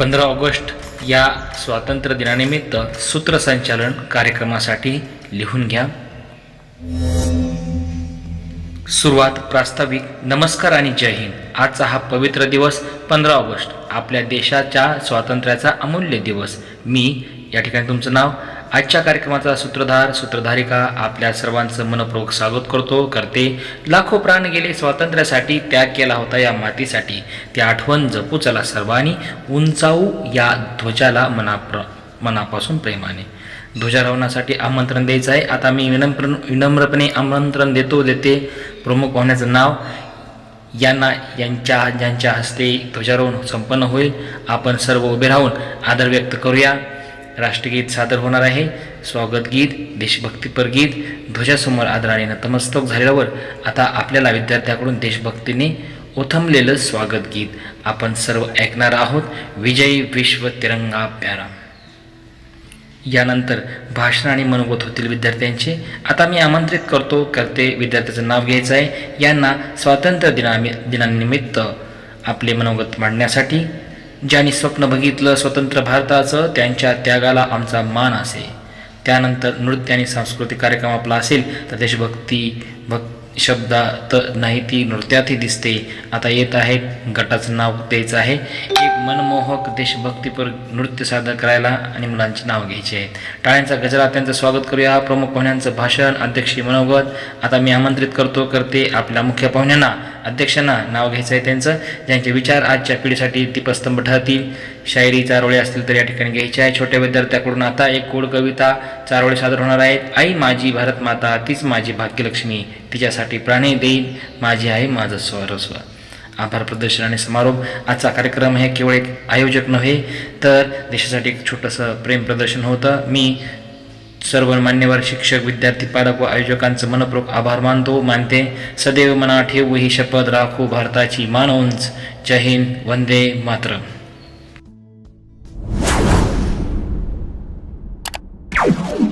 पंधरा ऑगस्ट या स्वातंत्र्य दिनानिमित्त सूत्रसंचालन कार्यक्रमासाठी लिहून घ्या. सुरुवात प्रास्ताविक नमस्कार आणि जय हिंद. आजचा हा पवित्र दिवस पंधरा ऑगस्ट आपल्या देशाच्या स्वातंत्र्याचा अमूल्य दिवस. मी या ठिकाणी तुमचं नाव आजच्या कार्यक्रमाचा सूत्रधार सूत्रधारिका आपल्या सर्वांचं मनपूर्वक स्वागत करतो. करते लाखो प्राण गेले स्वातंत्र्यासाठी त्याग केला होता या मातीसाठी. ती आठवण जपू चला सर्वांनी उंचावू या ध्वजाला मनाप्र मनापासून प्रेमाने. ध्वजारोहणासाठी आमंत्रण द्यायचं आहे. आता मी विनम्र विनम्रपणे आमंत्रण देतो देते. प्रमुख पाहुण्याचं नाव यांना यांच्या ज्यांच्या हस्ते ध्वजारोहण संपन्न होईल. आपण सर्व उभे राहून आदर व्यक्त करूया. राष्ट्रगीत सादर होणार आहे. स्वागत गीत देशभक्तीपर गीत ध्वजासमोर आदराने नतमस्तक झाल्यावर आता आपल्याला विद्यार्थ्याकडून देशभक्तीने ओथंबलेलं स्वागत गीत आपण सर्व ऐकणार आहोत. विजयी विश्व तिरंगा प्यारा. यानंतर भाषण आणि मनोगत होतील विद्यार्थ्यांचे. आता मी आमंत्रित करतो करते विद्यार्थ्याचं नाव घ्यायचं आहे. यांना स्वातंत्र्य दिनामि दिनानिमित्त आपले मनोगत मांडण्यासाठी ज्यांनी स्वप्न बघितलं स्वतंत्र भारताचं त्यांच्या त्यागाला आमचा मान असे. त्यानंतर नृत्य आणि सांस्कृतिक कार्यक्रम आपला असेल तर देशभक्ती भक् शब्दात नाही ती नृत्यातही दिसते. आता येत आहे गटाचं नाव द्यायचं आहे. एक मनमोहक देशभक्तीपर नृत्य सादर करायला आणि मुलांची नाव घ्यायची आहेत टाळ्यांचा गजरा त्यांचं स्वागत करूया. प्रमुख पाहुण्यांचं भाषण अध्यक्षी मनोगत. आता मी आमंत्रित करतो करते आपल्या मुख्य पाहुण्यांना. अध्यक्षांना नाव घ्यायचं आहे त्यांचं ज्यांचे विचार आजच्या पिढीसाठी दीपस्तंभ ठरतील. शायरी चारोळे असतील तर या ठिकाणी घ्यायचे आहे. छोट्या विद्यार्थ्याकडून आता एक कोड कविता चारोळे सादर होणार आहेत. आई माझी भारत माता तीच माझी भाग्यलक्ष्मी. तिच्यासाठी प्राणी देईन. माझी आहे माझं स्वरस्व. आभार प्रदर्शन आणि समारोप. आजचा कार्यक्रम हे केवळ एक आयोजक नव्हे तर देशासाठी एक छोटंसं प्रेम प्रदर्शन होतं. मी सर्व मान्यवर शिक्षक विद्यार्थी पालक व आयोजकांचं मनपूर्वक आभार मानतो मानते. सदैव मना ठेवू ही शपथ राखू भारताची मानवंच जय हिंद वंदे मात्र you